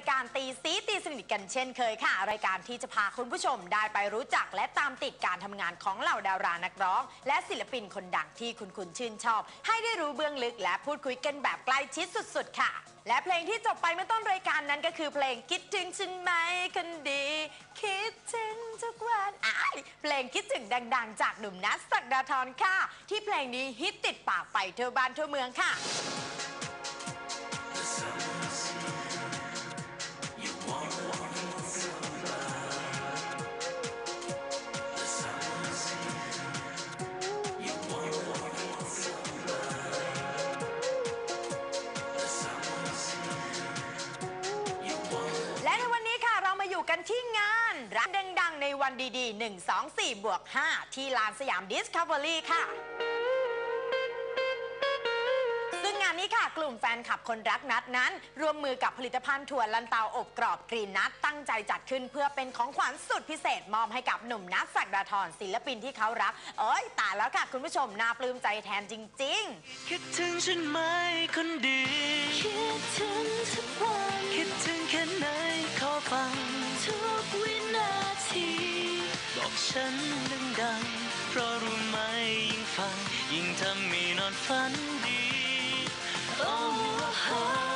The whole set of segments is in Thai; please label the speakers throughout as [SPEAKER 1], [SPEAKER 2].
[SPEAKER 1] ายการตีซีตีสนิทกันเช่นเคยค่ะ รายการที่จะพาคุณผู้ชมได้ไปรู้จัก และตามติดการทำงานของเหล่าดารานักร้อง และศิลปินคนดังที่คุณคุณชื่นชอบ ให้ได้รู้เบื้องลึกและพูดคุยกันแบบใกล้ชิดสุดๆ ค่ะ และเพลงที่จบไปเมื่อต้นรายการนั้นก็คือเพลงคิดถึงฉันไหมคนดี คิดถึงทุกวันอ้ายเพลงคิดถึงดัง ๆ จากหนุ่มนัทศักดาธรค่ะ ที่เพลงนี้ฮิตติดปากไปทั่วบ้านทั่วเมืองค่ะ ดังๆในวันดีๆ 1 2 4 บวก 5 ที่ลานสยามดิสคัฟเวอรี่ค่ะ ซึ่งงานนี้ค่ะ กลุ่มแฟนคลับคนรักนัดนั้น ร่วมมือกับผลิตภัณฑ์ถั่วลันเตาอบกรอบกรีนนัทตั้งใจจัดขึ้นเพื่อเป็นของขวัญสุดพิเศษมอบให้กับหนุ่มนัทศักดาธรศิลปินที่เขารัก เอ้ยตายแล้วค่ะ คุณผู้ชมน่าปลื้มใจแทนจริง ๆ
[SPEAKER 2] คิดถึงฉันไหมคนดี
[SPEAKER 3] คิดถึงทุกวัน
[SPEAKER 2] คิดถึงแค่ไหนขอฟัง
[SPEAKER 3] ทุกวินาที
[SPEAKER 2] บอก ฉันดังๆ เพราะรู้ไหมยิ่งฟัง ยิ่งทำให้นอนฝันดี Oh, oh.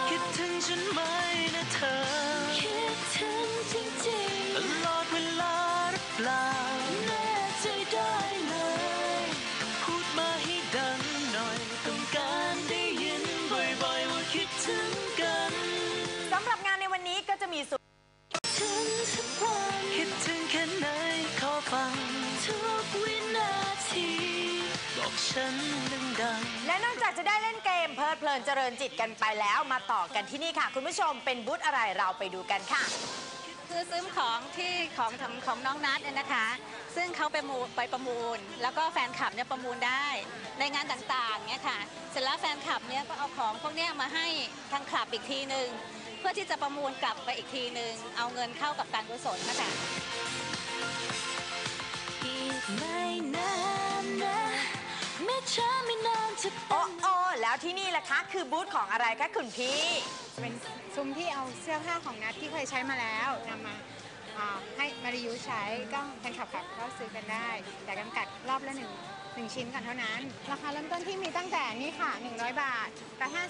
[SPEAKER 2] มเพ
[SPEAKER 1] ลิดเพลินเจริญจิตกันไปแล้วมาต่อกันที่นี่ค่ะ คุณผู้ชมเป็นบูธอะไรเราไปดูกันค่ะ
[SPEAKER 4] คือซื้อของที่ของของของน้องนัทเนี่ยนะคะ ซึ่งเขาไปมูไปประมูล แล้วก็แฟนคลับเนี่ยประมูลได้ในงานต่างๆเนี่ยค่ะ เสร็จแล้วแฟนคลับเนี่ยก็เอาของพวกเนี้ยมาให้ทางคลับอีกทีหนึ่งเพื่อที่จะประมูลกลับไปอีกทีหนึ่งเอาเงินเข้ากับการกุศลนะคะ
[SPEAKER 3] อีกไม่นานน ไม่ช้าไม่นานจะเป็
[SPEAKER 1] โอ้
[SPEAKER 3] น
[SPEAKER 1] โอแล้วที่นี่ล่ะคะ คือบูธของอะไรคะคุณพี่
[SPEAKER 5] เป็นซุ้มที่เอาเสื้อผ้าของนัทที่เคยใช้มาแล้วนำมาอ่าให้มารียูใช้ก็แฟนคลับๆก็ซื้อกันได้ แต่จำกัดรอบละหนึ่งหนึ่งชิ้นกันเท่านั้น ราคาเริ่มต้นที่มีตั้งแต่นี่ค่ะ 100 บาท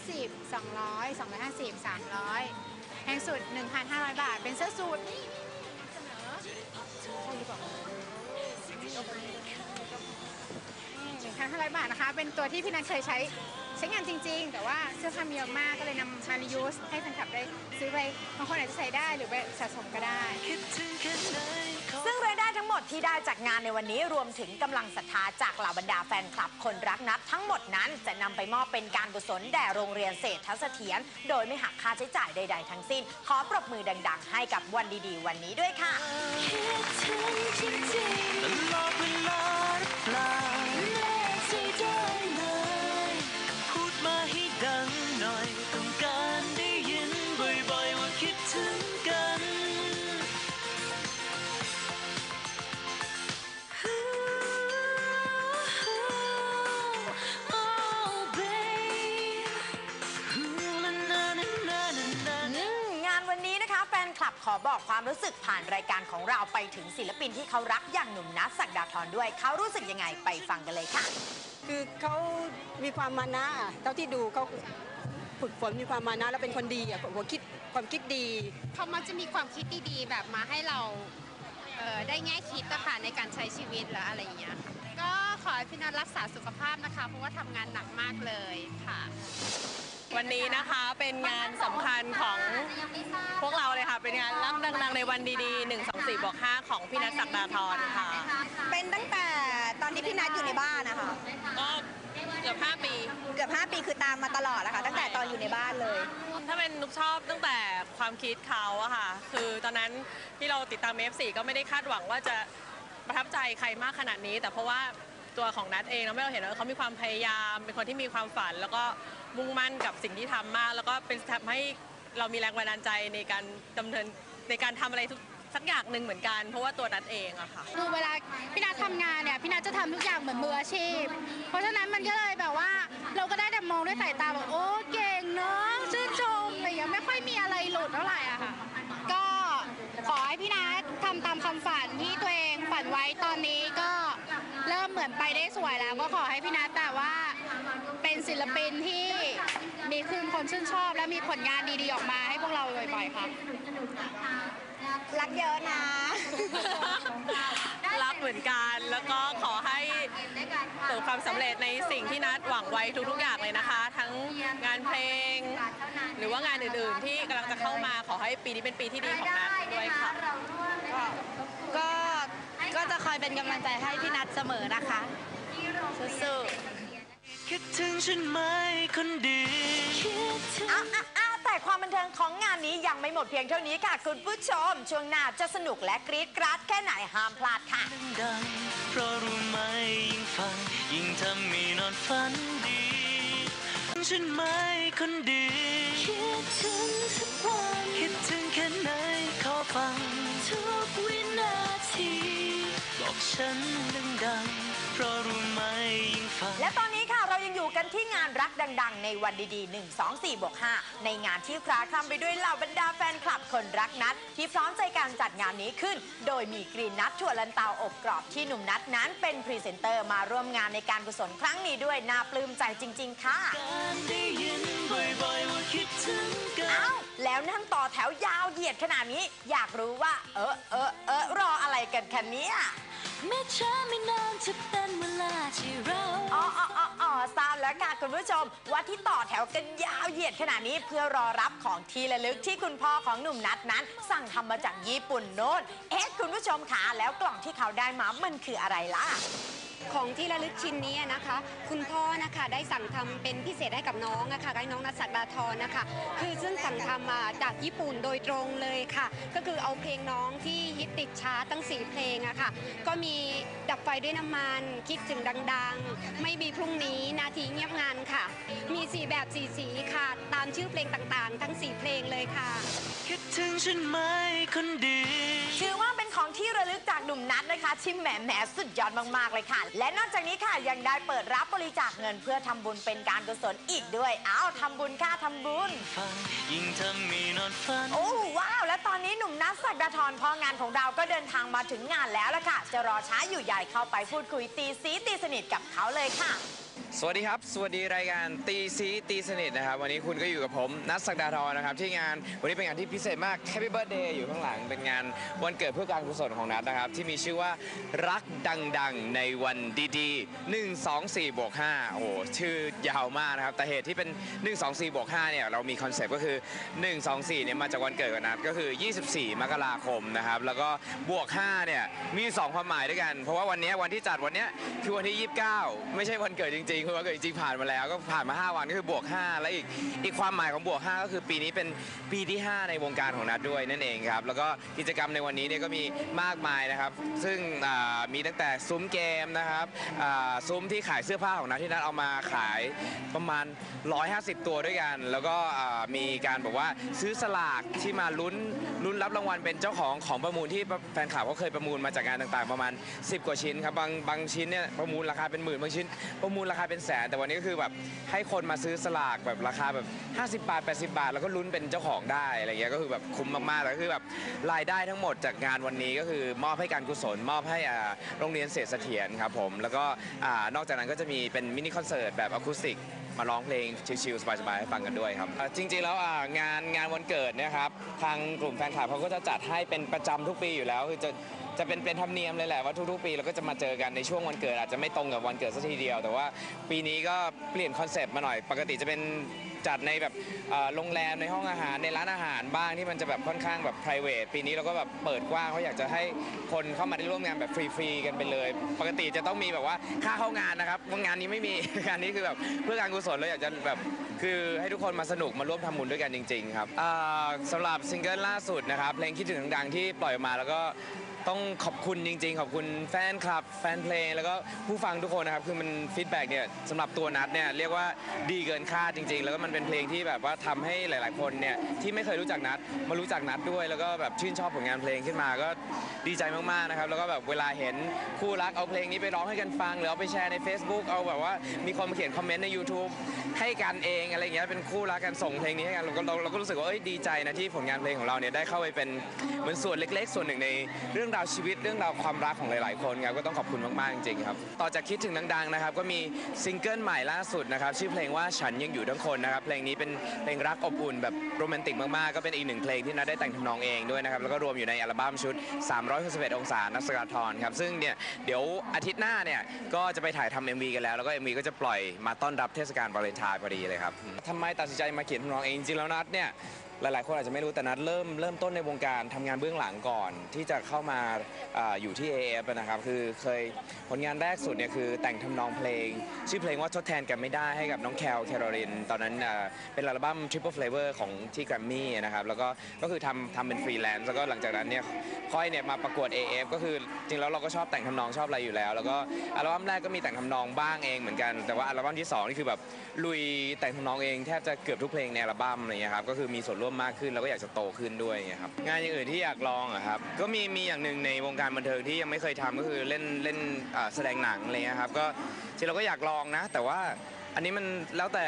[SPEAKER 5] 150 200 250 300แพงสุด 1,500 บาท เป็นเสื้อสูทนี่เสนอใช่หรือเปล่า พันห้าร้อยบาทนะคะ เป็นตัวที่พี่นัทเคยใช้ใช้งานจริง ๆ แต่ว่าเสื้อผ้ามีเยอะมากก็เลยนำมารียูสให้แฟนคลับได้ซื้อไปบางคนอาจจะใส่ได้หรือไปสะสมก็ได้
[SPEAKER 1] ซึ่งรายได้ทั้งหมดที่ได้จากงานในวันนี้รวมถึงกำลังศรัทธาจากเหล่าบรรดาแฟนคลับคนรักนัดทั้งหมดนั้นจะนำไปมอบเป็นการกุศลแด่โรงเรียนเศรษฐเสถียรโดยไม่หักค่าใช้จ่ายใด ๆ ทั้งสิ้น ขอปรบมือดัง ๆ ให้กับวันดีๆ วันนี้ด้วยค่ะ
[SPEAKER 2] ตลอดเวลาหรือเปล่า
[SPEAKER 1] ขอบอกความรู้สึกผ่านรายการของเราไปถึงศิลปินที่เขารักอย่างหนุ่มนัทศักดาธรด้วย เขารู้สึกยังไงไปฟังกันเลยค่ะ
[SPEAKER 6] คือเขามีความมานะอะเท่าที่ดูเขาฝึกฝนมีความมานะแล้วเป็นคนดีอะหัวคิดความคิดดี
[SPEAKER 5] เขามักจะมีความคิดดีๆ แบบมาให้เราเอ่อได้แง่คิดนะคะในการใช้ชีวิตและอะไรอย่างเงี้ย ก็ขอให้พี่นัทรักษาสุขภาพนะคะ เพราะว่าทำงานหนักมากเลยค่ะ
[SPEAKER 7] วันนี้นะคะเป็นงานสำคัญของพวกเราเลยค่ะ เป็นงานรักดังๆในวันดีๆ 1 2 4บวก5ของพี่นัทศักดาธรค่ะ
[SPEAKER 8] เป็นตั้งแต่ตอนที่พี่นัทอยู่ในบ้านนะคะ
[SPEAKER 7] ก็เกือบ5ปี
[SPEAKER 8] เกือบ 5 ปีคือตามมาตลอดนะคะตั้งแต่ตอนอยู่ในบ้านเลย
[SPEAKER 7] ถ้าเป็นนุกชอบตั้งแต่ความคิดเขาอะค่ะ คือตอนนั้นที่เราติดตาม F4 ก็ไม่ได้คาดหวังว่าจะประทับใจใครมากขนาดนี้ แต่เพราะว่า ตัวของนัทเองเราไม่เราเห็นว่าเขามีความพยายาม เป็นคนที่มีความฝัน แล้วก็มุ่งมั่นกับสิ่งที่ทำมาก แล้วก็เป็นทำให้เรามีแรงบันดาลใจในการดำเนินในการทำอะไรทุกสักอย่างหนึ่งเหมือนกันเพราะว่าตัวนัทเองอะค่ะ
[SPEAKER 5] คือเวลาพี่นัททำงานเนี่ยพี่นัทจะทำทุกอย่างเหมือนมืออาชีพ เพราะฉะนั้นมันก็เลยแบบว่า เราก็ได้แต่มองด้วยสายตาแบบโอ้เก่งเนาะชื่นชมอะไรอย่างไม่ค่อยมีอะไรหลุดเท่าไหร่อะค่ะ ก
[SPEAKER 9] ็
[SPEAKER 5] ขอ
[SPEAKER 9] ให้พี่นัท
[SPEAKER 5] ท
[SPEAKER 9] ำ
[SPEAKER 5] ตามคำฝันที่ตัวเองฝันไว้ตอนนี้ก็ เริ่มเหมือนไปได้สวยแล้วก็ขอให้พี่นัทแต่ว่าเป็นศิลปินที่มีคืนคนชื่นชอบ และมีผลงานดีๆออกมาให้พวกเราบ่อยๆค่ะ
[SPEAKER 8] รักเยอะนะ
[SPEAKER 7] รักเหมือนกันแล้วก็ขอให้ประสบความสำเร็จในสิ่งที่นัดหวังไว้ทุกๆอย่างเลยนะคะ ทั้งงานเพลง หรือว่างานอื่นๆ ที่กำลังจะเข้ามาขอให้ปีนี้เป็นปีที่ดีของนัดด้วยค่ะ
[SPEAKER 8] ก็ ก็จะคอยเป็นกำลังใจให้พี่นัทเสมอนะคะสู้ๆ
[SPEAKER 2] คิดถึงฉันไหมคนดี
[SPEAKER 1] อ้าวอ้าวอ้าวแต่ความบันเทิงของงานนี้ยังไม่หมดเพียงเท่านี้ค่ะ คุณผู้ชม ช่วงหน้าจะสนุกและกรี๊ดกราดแค่ไหนห้ามพลาดค่ะ
[SPEAKER 2] ดังเพราะรู้ไหมยิ่งฟัง ยิ่งทำให้นอนฝันดีฉันไหมคนดี
[SPEAKER 3] คิดถึงสักวัน
[SPEAKER 2] คิดถึงแค่ไหนขอฟัง ฉันดังๆเพราะรู้ไหมยิ่งฟัง
[SPEAKER 1] และตอนนี้ค่ะ อยู่กันที่งานรักดัง ๆ ในวันดีๆ 1 2 4บวก5ในงานที่คลาคล่ำไปด้วยเหล่าบรรดาแฟนคลับคนรักนัด ที่พร้อมใจการจัดงานนี้ขึ้น โดยมีกรีนนัทถั่วลันเตาอบกรอบที่หนุ่มนัดนั้นเป็นพรีเซนเตอร์มาร่วมงานในการกุศลครั้งนี้ด้วยน่าปลื้มใจจริง ๆ ค่ะ
[SPEAKER 2] การได้ยินบ่อยๆว่าคิดถึงกัน
[SPEAKER 1] เอ้าแล้วนั่งต่อแถวยาวเหยียดขนาดนี้ อยากรู้ว่า เออเออเออรออะไรกันคะเนี่ย
[SPEAKER 3] แม้ช้าไม่นานจะเป็นเวลาที่เรา
[SPEAKER 1] อ๋ออ๋อ อ๋อทราบแล้วค่ะคุณผู้ชมว่าที่ต่อแถวกันยาวเหยียดขนาดนี้เพื่อรอรับของที่ระลึกที่คุณพ่อของหนุ่มนัดนั้น สั่งทำมาจากญี่ปุ่นโน้นเอ๊ะคุณผู้ชมคะแล้วกล่องที่เขาได้มามันคืออะไรล่ะ
[SPEAKER 6] ของที่ระลึกชิ้นนี้นะคะ คุณพ่อนะคะได้สั่งทำเป็นพิเศษให้กับน้องนะคะให้น้องนัทสักดาทรนะคะ คือซึ่งสั่งทำมาจากญี่ปุ่นโดยตรงเลยค่ะ ก็คือเอาเพลงน้องที่ฮิตติดชาร์ตตั้งสีเพลงอะค่ะ ก็มีดับไฟด้วยน้ำมัน คิดถึงดังๆ ไม่มีพรุ่งนี้ ทีเงียบงานค่ะ มีสีแบบสีสีค่ะ ตามชื่อเพลงต่างๆ ทั้งสีเพลงเลยค่ะ
[SPEAKER 2] คิดถึงฉันไหมคนดี
[SPEAKER 1] ถือว่าเป็นของที่ระลึกจากหนุ่มนัดนะคะที่แหมแหมสุดยอดมากๆเลยค่ะ และนอกจากนี้ค่ะยังได้เปิดรับบริจาคเงินเพื่อทำบุญเป็นการกุศลอีกด้วย อ้าวทำบุญค่ะทำบุญ
[SPEAKER 2] ฟังยิ่งทำให้นอนฝัน
[SPEAKER 1] โอ้ว้าว และตอนนี้หนุ่มนัทศักดาธรพ่องานของเราก็เดินทางมาถึงงานแล้วละค่ะ จะรอช้าอยู่ใหญ่เข้าไปพูดคุยตีซีตีสนิทกับเขาเลยค่ะ
[SPEAKER 10] สวัสดีครับ สวัสดีรายการตีซีตีสนิทนะครับ วันนี้คุณก็อยู่กับผมนัทศักดาทรนะครับ ที่งานวันนี้เป็นงานที่พิเศษมาก Happy Birthday อยู่ข้างหลังเป็นงานวันเกิดเพื่อการกุศลของนัทนะครับ ที่มีชื่อว่ารักดังๆในวันดีๆ 1 2 4บวก5โอ้โหชื่อยาวมากนะครับ แต่เหตุที่เป็น 1 2 4บวก5เนี่ยเรามีคอนเซปต์ก็คือ 1 2 4เนี่ยมาจากวันเกิดของนัทก็คือ 24 มกราคมนะครับแล้วก็บวก5เนี่ยมี 2 ความหมายด้วยกัน เพราะว่าวันนี้วันที่จัดวันเนี้ยคือวันที่ 29 ไม่ใช่วันเกิดจริงๆคือวันเกิดจริงๆผ่านมาแล้วก็ผ่านมา 5 วันก็คือบวก 5 แล้วอีกอีกความหมายของบวก 5 ก็คือปีนี้เป็นปีที่ 5 ในวงการของนัดด้วยนั่นเองครับแล้วก็กิจกรรมในวันนี้เนี่ยก็มีมากมายนะครับ ซึ่งอ่ามีตั้งแต่ซุ้มเกมนะครับอ่าซุ้มที่ขายเสื้อผ้าของนัดที่นัดเอามาขายประมาณ 150 ตัวด้วยกัน แล้วก็อ่ามีการบอกว่าซื้อสลากที่มาลุ้น ลุ้นรับรางวัลเป็นเจ้าของของประมูลที่แฟนคลับเขาเคยประมูลมาจากงานต่างๆ ประมาณ 10 กว่าชิ้นครับบางบางชิ้นเนี่ยประมูลราคาเป็นหมื่นบางชิ้น ประมูลราคาเป็นแสน แต่วันนี้ก็คือแบบให้คนมาซื้อสลากแบบราคาแบบ 50 บาท 80 บาท แล้วก็ลุ้นเป็นเจ้าของได้อะไรเงี้ยก็คือแบบคุ้มมากๆแล้วก็คือแบบรายได้ทั้งหมดจากงานวันนี้ก็คือมอบให้การกุศลมอบให้อ่าโรงเรียนเศรษฐเสถียรครับผมแล้วก็อ่านอกจากนั้นก็จะมีเป็นมินิคอนเสิร์ตแบบอะคูสติก มาร้องเพลงชิลๆสบายๆให้ฟังกันด้วยครับจริงๆแล้วงานงานวันเกิดเนะครับทางกลุ่มแฟนคลับเขาก็จะจัดให้เป็นประจำทุกปีอยู่แล้วคือจะจะเป็นเป็นธรรมเนียมเลยแหละว่าทุกๆปีเราก็จะมาเจอกันในช่วงวันเกิดอาจจะไม่ตรงกับวันเกิดสักทีเดียว แต่ว่าปีนี้ก็เปลี่ยนคอนเซปต์มาหน่อย ปกติจะเป็น จัดในแบบโรงแรมในห้องอาหารในร้านอาหารบ้างที่มันจะแบบค่อนข้างแบบ p r i v a t ปีนี้เราก็แบบเปิดกว้างเพราะอยากจะให้คนเข้ามาได้ร่วมงานแบบฟรีๆกันไปเลย ปกติจะต้องมีแบบว่าค่าเข้างานนะครับงานนี้ไม่มี งานนี้คือแบบเพื่อการกุศลเราอยากจะแบบคือให้ทุกคนมาสนุกมาร่วมทำบุญด้วยกันจริง ๆ ครับสำหรับซิงเกิลล่าสุดนะครับเพลงคิดถึงดังๆที่ปล่อยออกมาแล้วก็ ต้องขอบคุณจริง ๆ ขอบคุณแฟนคลับ แฟนเพลง แล้วก็ผู้ฟังทุกคนนะครับ คือมันฟีดแบ็กเนี่ยสำหรับตัวนัดเนี่ยเรียกว่าดีเกินคาดจริง ๆ แล้วก็มันเป็นเพลงที่แบบว่าทำให้หลาย ๆ คนเนี่ยที่ไม่เคยรู้จักนัดมารู้จักนัดด้วย แล้วก็แบบชื่นชอบผลงานเพลงขึ้นมาก็ดีใจมากๆนะครับ แล้วก็แบบเวลาเห็นคู่รักเอาเพลงนี้ไปร้องให้กันฟัง หรือเอาไปแชร์ใน Facebook เอาแบบว่ามีคนมาเขียนคอมเมนต์ใน YouTube ให้กันเองอะไรเงี้ยเป็นคู่รักกันส่งเพลงนี้ให้กันเราก็เราเราก็รู้สึกว่าเอ้ยดีใจนะที่ผลงานเพลงของเราเนี่ยได้เข้าไปเป็นเหมือนส่วนเล็ก ๆ ส่วนหนึ่งในเรื่องราวชีวิตเรื่องราวความรักของหลาย ๆ คนครับก็ต้องขอบคุณมาก ๆ จริง ๆ ครับ ต่อจากคิดถึงดัง ๆ นะครับ ก็มีซิงเกิลใหม่ล่าสุดนะครับ ชื่อเพลงว่าฉันยังอยู่ทั้งคนนะครับ เพลงนี้เป็นเพลงรักอบอุ่นแบบโรแมนติกมาก ๆ ก็เป็นอีกหนึ่งเพลงที่นัทได้แต่งทำนองเองด้วยนะครับ แล้วก็รวมอยู่ในอัลบั้มชุด 361 องศานักสกาทรครับ ซึ่งเนี่ยเดี๋ยวอาทิตย์หน้าเนี่ยก็จะไปถ่ายทำ MV กันแล้ว แล้วก็ MV ก็จะปล่อยมาต้อนรับเทศกาลวาเลนไทน์พอดีเลยครับทำไมตัดสินใจมาเขียนทำนองเองจริงๆแล้วนัทเนี่ยหลาย ๆ คนอาจจะไม่รู้แต่นัดเริ่มเริ่มต้นในวงการทำงานเบื้องหลังก่อน ที่จะเข้ามาอาอยู่ที่ AF อะนะครับ คือเคยผลงานแรกสุดเนี่ยคือแต่งทำนองเพลง ชื่อเพลงว่าทดแทนกันไม่ได้ให้กับน้องแคลแคโรลิน ตอนนั้นอ่าเป็นอัลบั้ม Triple Flavor ของที่แกรมมี่นะครับ แล้วก็ก็คือทำทำเป็นฟรีแลนซ์แล้วก็หลังจากนั้นเนี่ยค่อยเนี่ยมาประกวด AF ก็คือจริงแล้วเราก็ชอบแต่งทำนองชอบอะไรอยู่แล้ว แล้วก็อัลบั้มแรกก็มีแต่งทำนองบ้างเองเหมือนกัน แต่ว่าอัลบั้มที่สองนี่คือแบบลุยแต่งทำนองเองแทบจะเกือบทุกเพลงในอัลบั้มอะไรเงี้ยครับก็คือมีส่วนร่วมร่วมมากขึ้นเราก็อยากจะโตขึ้นด้วยไงครับงานอย่างอื่นที่อยากลองอะครับก็มีมีอย่างหนึ่งในวงการบันเทิงที่ยังไม่เคยทำก็คือเล่นเล่นแสดงหนังอะไรเงี้ยครับก็จริงเราก็อยากลองนะ แต่ว่า อันนี้มันแล้วแต่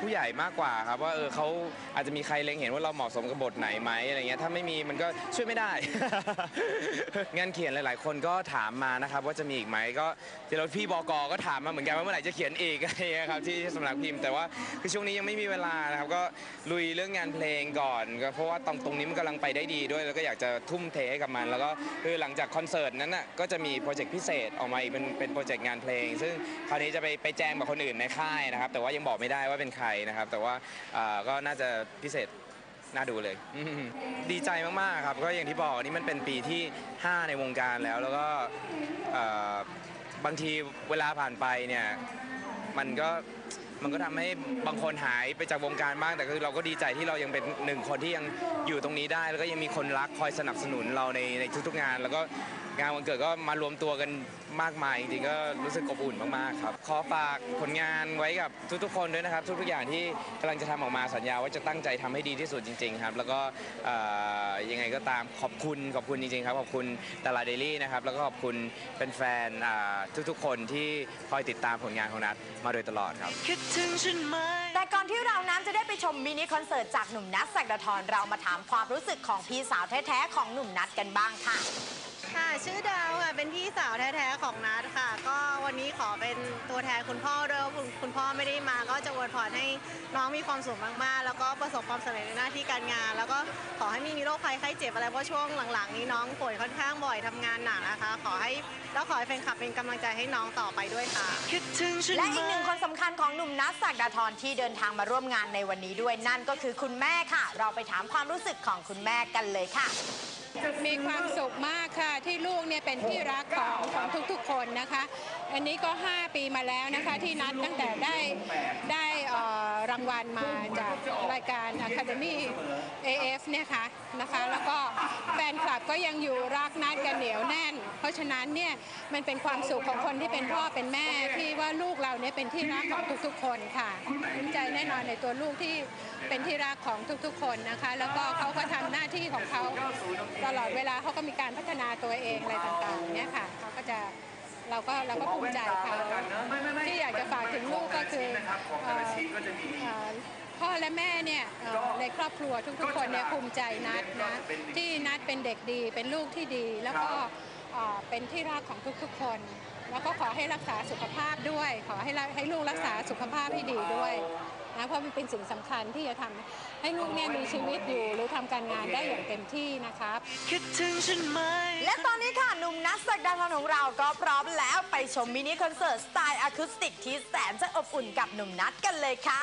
[SPEAKER 10] ผู้ใหญ่มากกว่าครับว่าเออเขาอาจจะมีใครเล็งเห็นว่าเราเหมาะสมกับบทไหนไหมอะไรเงี้ยถ้าไม่มีมันก็ช่วยไม่ได้ งานเขียนหลาย ๆ คนก็ถามมานะครับว่าจะมีอีกไหมก็ที่เราพี่บกก็ถามมาเหมือนกันว่าเมื่อไหร่จะเขียนอีกอะไรเงี้ยครับที่สำนักพิมพ์แต่ว่าคือช่วงนี้ยังไม่มีเวลานะครับก็ลุยเรื่องงานเพลงก่อนก็เพราะว่าตรงตรงนี้มันกำลังไปได้ดีด้วยแล้วก็อยากจะทุ่มเทให้กับมัน แล้วก็คือหลังจากคอนเสิร์ตนั้นน่ะก็จะมีโปรเจกต์พิเศษออกมาอีกเป็นเป็นโปรเจกต์งานเพลง ซึ่งคราวนี้จะไปไปแจ้งกับคนอื่นในค่ายนะครับ แต่ว่ายังบอกไม่ได้ว่าเป็นใครนะครับ แต่ว่าก็น่าจะพิเศษน่าดูเลย ดีใจมากๆครับ ก็อย่างที่บอกนนี้มันเป็นปีที่ 5 ในวงการแล้ว แล้วก็บางทีเวลาผ่านไปเนี่ยมันก็มันก็ทำให้บางคนหายไปจากวงการบ้างแต่คือเราก็ดีใจที่เรายังเป็นหนึ่งคนที่ยังอยู่ตรงนี้ได้ แล้วก็ยังมีคนรักคอยสนับสนุนเราในในทุกๆงาน แล้วก็ งานวันเกิดก็มารวมตัวกันมากมายจริงๆก็รู้สึกอบอุ่นมากๆครับ ขอฝากผลงานไว้กับทุกๆคนด้วยนะครับ ทุกๆอย่างที่กำลังจะทำออกมาสัญญาว่าจะตั้งใจทำให้ดีที่สุดจริง ๆ ครับ แล้วก็เอ่อยังไงก็ตามขอบคุณขอบคุณจริงๆครับขอบคุณตลาดเดลี่นะครับแล้วก็ขอบคุณแฟนๆอ่าทุกๆคนที่คอยติดตามผลงานของนัทมาโดยตลอดครับ
[SPEAKER 2] คิดถึงฉันไหม
[SPEAKER 1] แต่ก่อนที่เรานั้นจะได้ไปชมมินิคอนเสิร์ตจากหนุ่มนัทศักดาธรเรามาถามความรู้สึกของพี่สาวแท้ ๆ ของหนุ่มนัทกันบ้างค่ะ
[SPEAKER 8] ค่ะ ชื่อดาวค่ะ เป็นพี่สาวแท้ๆของนัดค่ะ ก็วันนี้ขอเป็นตัวแทนคุณพ่อด้วยคุณคุณพ่อไม่ได้มา ก็จะอวยพรให้น้องมีความสุขมากๆ แล้วก็ประสบความสำเร็จในหน้าที่การงาน แล้วก็ขอให้ไมมีโรคภัยไข้เจ็บอะไร เพราะช่วงหลังๆ นี้น้องป่วยค่อนข้างบ่อยทำงานหนักนะคะ ขอให้แล้วขอให้แฟนคลับเป็นกำลังใจให้น้องต่อไปด้วยค่ะ
[SPEAKER 2] คิดถึงฉัน
[SPEAKER 1] และ
[SPEAKER 2] ไหม
[SPEAKER 1] อีกหนึ่งคนสำคัญของหนุ่มนัทศักดาธรที่เดินทางมาร่วมงานในวันนี้ด้วยนั่นก็คือคุณแม่ค่ะ เราไปถามความรู้สึกของคุณแม่กันเลยค่ะ
[SPEAKER 11] มีความสุขมากค่ะที่ลูกเนี่ยเป็นที่รักของของทุกๆคนนะคะ อันนี้ก็ 5 ปีมาแล้วนะคะที่นัดตั้งแต่ได้ได้รางวัลมาจากรายการ Academy AF เนี่ยค่ะนะคะ แล้วก็แฟนคลับก็ยังอยู่รักนัดกันเหนียวแน่น เพราะฉะนั้นเนี่ยมันเป็นความสุขของคนที่เป็นพ่อเป็นแม่ที่ว่าลูกเราเนี่ยเป็นที่รักของทุกๆ คนค่ะภูมิใจแน่นอนในตัวลูกที่เป็นที่รักของทุกๆ คนนะคะ แล้วก็เขาก็ทำหน้าที่ของเขาตลอดเวลาเขาก็มีการพัฒนาตัวเองอะไรต่างๆเนี่ยค่ะเขาก็จะเราก็เราก็ภูมิใจเขาที่อยากจะฝากถึงลูกก็คือเอ่อเอ่อพ่อและแม่เนี่ยเอ่อในครอบครัวทุกๆคนเนี่ยภูมิใจนัดนะที่นัดเป็นเด็กดีเป็นลูกที่ดี แล้วก็เอ่อเป็นที่รักของทุกๆคน แล้วก็ขอให้รักษาสุขภาพด้วย ขอให้รักให้ลูกรักษาสุขภาพให้ดีด้วย นะเพราะมันเป็นสิ่งสำคัญที่จะทำให้ลูกเนี่ยมีชีวิตอยู่ หรือทำการงานได้อย่างเต็มที่นะครับ
[SPEAKER 2] คิดถึงฉันไหม
[SPEAKER 1] และตอนนี้ค่ะหนุ่มนัทศักดาธรของเราก็พร้อมแล้วไปชมมินิคอนเสิร์ตสไตล์อะคูสติกที่แสนจะอบอุ่นกับหนุ่มนัทกันเลยค่ะ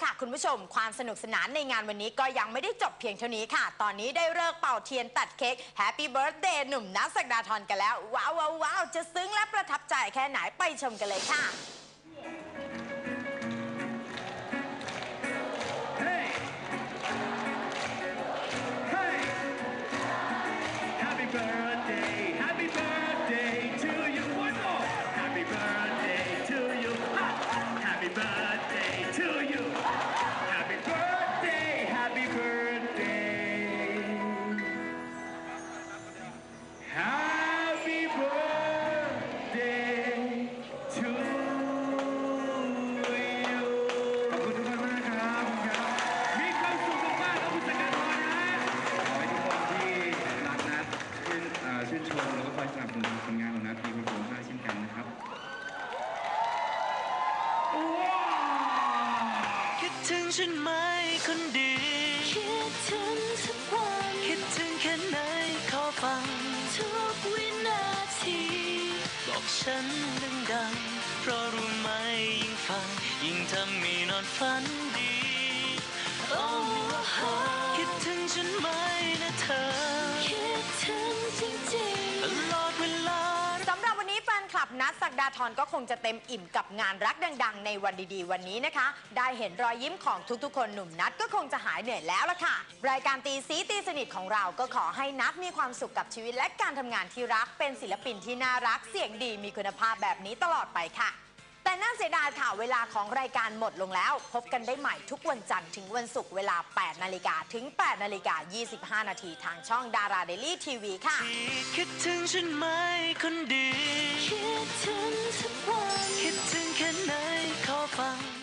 [SPEAKER 2] แล้วค่ะ
[SPEAKER 12] คุ
[SPEAKER 1] ณผู้ชมความสนุกสนานในงานวันนี้ก็ยังไม่ได้จบเพียงเท่านี้ค่ะ ตอนนี้ได้เลิกเป่าเทียนตัดเค้กแฮปปี้เบิร์ดเดย์หนุ่มนัทสักดาทรกันแล้ว ว้าวว้าวจะซึ้งและประทับใจแค่ไหนไปชมกันเลยค่ะ
[SPEAKER 12] คอยสนับสนุนผลงานของนัดมีความสุขมากเช่นกันนะครับ
[SPEAKER 2] คิดถึงฉันไหมคนดี คิดถึงทุกวัน คิดถึงแค่ไหนขอฟัง ทุกวินาที บอกฉันดังๆเพราะรู้ไหมยิ่งฟัง ยิ่งทำให้นอนฝัน นั
[SPEAKER 1] ทสักดาทรก็คงจะเต็มอิ่มกับงานรักดัง ๆ ในวันดีๆ วันนี้นะคะ ได้เห็นรอยยิ้มของทุกๆ คนหนุ่มนัทก็คงจะหายเหนื่อยแล้วล่ะค่ะ รายการตีซีตีสนิทของเราก็ขอให้นัทมีความสุขกับชีวิตและการทำงานที่รักเป็นศิลปินที่น่ารักเสียงดีมีคุณภาพแบบนี้ตลอดไปค่ะ แต่น่าเสียดายค่ะ เวลาของรายการหมดลงแล้ว พบกันได้ใหม่ทุกวันจันทร์ถึงวันศุกร์เวลา 8 นาฬิกาถึง 8 นาฬิกา 25 นาทีทางช่องดาราเดลี่ทีวีค่ะ
[SPEAKER 2] คิดถึงฉันไหมคนดี คิดถึงทุกวัน คิดถึงแค่ไหนขอฟัง